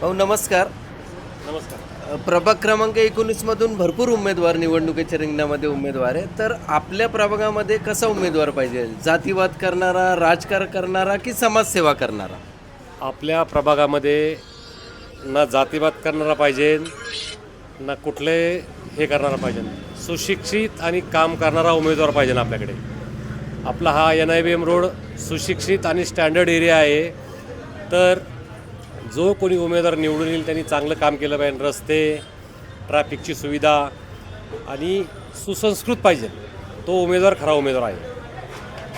भाऊ नमस्कार. नमस्कार. प्रभाग क्रमांक एकोणीसमधून भरपूर उमेदवार निवडणुकीच्या रिंगणामध्ये उमेदवार आहे तर आपल्या प्रभागामध्ये कसा उमेदवार पाहिजे? जातीवाद करणारा राजकारण करणारा की समाजसेवा करणारा? आपल्या प्रभागामध्ये ना जातीवाद करणारा पाहिजे ना कुठले हे करणारा पाहिजे. सुशिक्षित आणि काम करणारा उमेदवार पाहिजे आपल्याकडे. आपला हा N I B M road सुशिक्षित आणि स्टँडर्ड एरिया आहे. तर जो कोणी उमेदवार निवडून येईल त्यांनी चांगलं काम केलं पाहिजे रस्ते ट्रॅफिकची सुविधा आणि सुसंस्कृत पाहिजे. तो उमेदवार खरा उमेदवार आहे.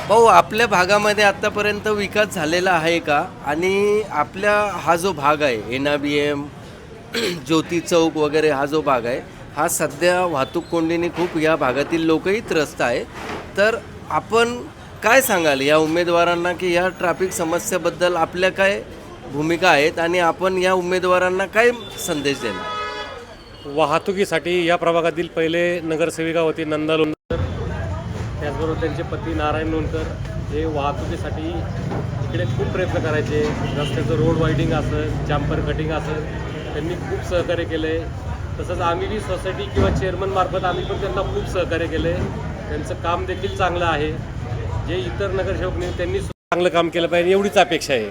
भाऊ आपल्या भागामध्ये आत्तापर्यंत विकास झालेला आहे का? आणि आपल्या हा जो भाग आहे एन बी एम ज्योती चौक वगैरे हा जो भाग आहे हा सध्या वाहतूक कोंडीने खूप या भागातील लोकही त्रस्त आहे. तर आपण काय सांगाल या उमेदवारांना की या ट्रॅफिक समस्याबद्दल आपल्या काय भूमिका आहेत आणि आपण या उमेदवारांना काय संदेश देणार? वाहतुकीसाठी या प्रभागातील पहिले नगरसेविका होती नंदा लोणकर. त्याचबरोबर त्यांचे पती नारायण लोणकर. हे वाहतुकीसाठी इकडे खूप प्रयत्न करायचे. रस्त्याचं रोड वायडिंग असेल जॅम्पर कटिंग असेल त्यांनी खूप सहकार्य केले. तसंच आम्ही बी सोसायटी किंवा चेअरमनमार्फत आम्ही पण त्यांना खूप सहकार्य केले. त्यांचं काम देखील चांगलं आहे. जे इतर नगरसेवक नाही, त्यांनी चांगलं काम केलं पाहिजे एवढीच अपेक्षा आहे.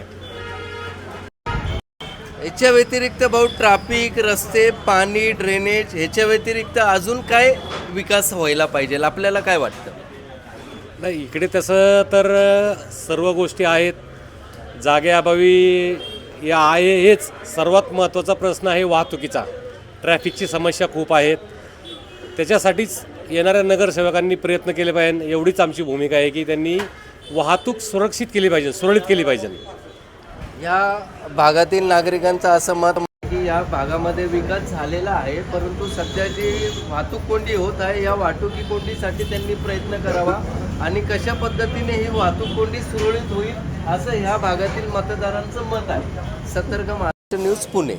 याच्या व्यतिरिक्त भाऊ ट्रॅफिक रस्ते पाणी ड्रेनेज ह्याच्या व्यतिरिक्त अजून काय विकास व्हायला पाहिजे? आपल्याला काय वाटतं? नाही इकडे तसं तर सर्व गोष्टी आहेत. जागेअभावी या आहे हेच. सर्वात महत्त्वाचा प्रश्न आहे वाहतुकीचा. ट्रॅफिकची समस्या खूप आहेत. त्याच्यासाठीच येणाऱ्या नगरसेवकांनी प्रयत्न केले पाहिजे एवढीच आमची भूमिका आहे की त्यांनी वाहतूक सुरक्षित केली पाहिजे सुरळीत केली पाहिजे. या भागातील नागरिकांचं असं मत की या भागामध्ये विकास झालेला आहे परंतु सध्या जी वाहतूक कोंडी होत आहे. या वाहतुकी कोंडीसाठी त्यांनी प्रयत्न करावा आणि कशा पद्धतीने ही वाहतूक कोंडी सुरळीत होईल असं ह्या भागातील मतदारांचं मत आहे. सतर्क महाराष्ट्र न्यूज पुणे.